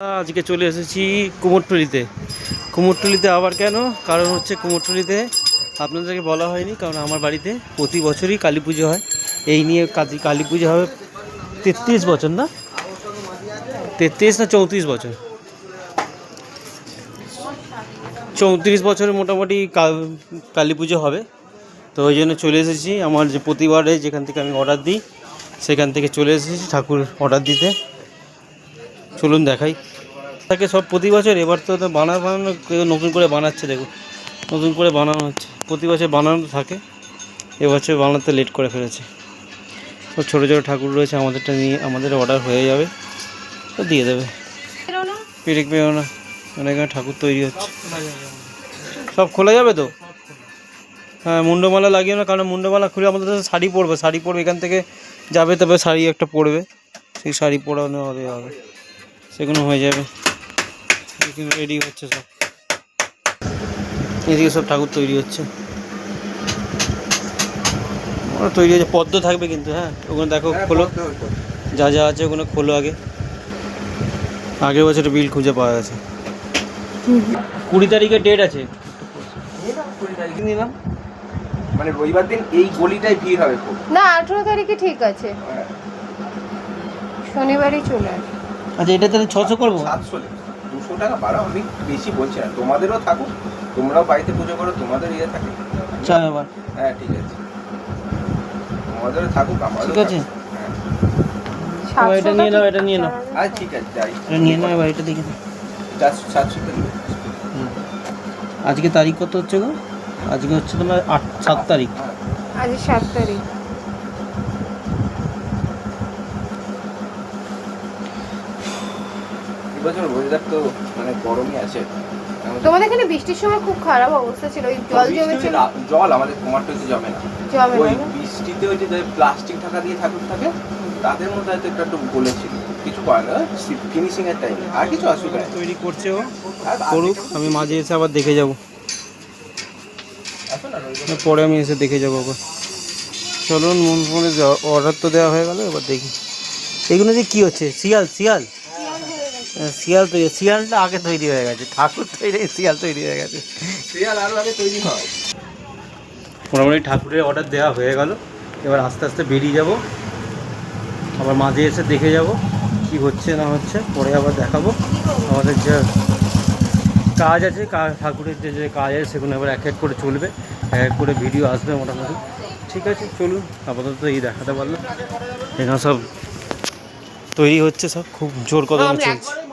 আজকে চলে এসেছি কুমোরটুলিতে। কুমোরটুলিতে আবার কেন? কারণ হচ্ছে কুমোরটুলিতে আপনাদেরকে বলা হয়নি, কারণ আমার বাড়িতে প্রতি বছরই কালী পুজো হয়। এই নিয়ে কালী পুজো হবে তেত্রিশ বছর না? তেত্রিশ না চৌত্রিশ বছর? চৌত্রিশ বছরে মোটামুটি কালী পুজো হবে। তো ওই জন্য চলে এসেছি। আমার যে প্রতিবারে যেখান থেকে আমি অর্ডার দিই, সেখান থেকে চলে এসেছি ঠাকুর অর্ডার দিতে। চলুন দেখাই। তাকে সব প্রতি বছর, এবার তো বানা বানানো নতুন করে বানাচ্ছে, দেখুন। নতুন করে বানানো হচ্ছে। প্রতি বছর বানানো থাকে। এবছর বানাতে লেট করে ফেলেছে। তো ছোটো ছোটো ঠাকুর রয়েছে, আমাদেরটা নিয়ে, আমাদের অর্ডার হয়ে যাবে। তো দিয়ে দেবে। পিরিক পেও না। এখানে ঠাকুর তৈরি হচ্ছে। সব খোলা যাবে তো? হ্যাঁ মুন্ডমালা লাগিয়ে না, কারণ মুন্ডমালা খুলে আমাদের শাড়ি পরবে। শাড়ি পরবে, এখান থেকে যাবে তবে শাড়ি একটা পরবে। সেই শাড়ি পরানো হবে হবে। সেগুলো হয়ে যাবে। রেডি হচ্ছে সব। এদিকে সব ঠাকুর তৈরি হচ্ছে। ওরা তৈরি হচ্ছে। পদ্ম থাকবে কিন্তু হ্যাঁ? ওগুলো দেখো খোলো। যা যা আছে ওগুলো খোলো আগে। আগের বছর বিল খুঁজে পাওয়া গেছে। কুড়ি তারিখে ডেট আছে। নিলাম। মানে রবিবার দিন এই ভিড় হবে না আঠেরো তারিখে ঠিক আছে। শনিবারই চলে আসবে। আচ্ছা এটা তাহলে ছশো করব? সাতশো দুশো টাকা বাড়াও আমি বেশি বলছি না। তোমাদেরও থাকুক তোমরাও বাড়িতে পুজো করো তোমাদের ইয়ে থাকে। হ্যাঁ ঠিক আছে। তোমাদেরও থাকুক ঠিক আছে। হ্যাঁ। এবার এটা নিয়ে নাও এটা নিয়ে নাও। আচ্ছা ঠিক আছে যাই। এটা নিয়ে নাও এবার এটা দেখে নাও। চারশো সাতশো টাকা হুম। আজকে তারিখ কত হচ্ছে গো? আজকে হচ্ছে তোমার আট সাত তারিখ। আজ সাত তারিখ। এবছর ওয়েদার তো মানে গরমই আছে। তোমাদের এখানে বৃষ্টির সময় খুব খারাপ অবস্থা ছিল ওই জল জমেছিল। জল আমাদের টমাটোতে জমে না। জমে ওই? বৃষ্টিতে ওই যে প্লাস্টিক ঢাকা দিয়ে ঠাকুর থাকে তাদের মধ্যে হয়তো একটু একটু গলেছিল কিছু করে না ফিনিশিং এর টাইমে আর কিছু অসুবিধা তৈরি করছে ও। আর করুক আমি মাঝে এসে আবার দেখে যাব। আসো না রবিবার পরে আমি এসে দেখে যাব আবার। চলুন মন ফোনে অর্ডার তো দেওয়া হয়ে গেল এবার দেখি। এগুলো যে কী হচ্ছে? শিয়াল শিয়াল। শিয়াল তৈরি শিয়ালটা আগে তৈরি হয়ে গেছে ঠাকুর তৈরি শিয়াল তৈরি হয়ে গেছে। শিয়াল আরও আগে তৈরি হয়। মোটামুটি ঠাকুরের অর্ডার দেওয়া হয়ে গেল। এবার আস্তে আস্তে বেরিয়ে যাব। আবার মাঝে এসে দেখে যাব কি হচ্ছে না হচ্ছে। পরে আবার দেখাবো। আমাদের যে কাজ আছে কা- ঠাকুরের যে যে কাজ আছে সেগুলো এবার এক এক করে চলবে। এক এক করে ভিডিও আসবে মোটামুটি। ঠিক আছে চলুন। আপাতত এই দেখাতে পারলাম। এখানে সব তৈরি হচ্ছে সব। খুব জোর কদমে চলছে।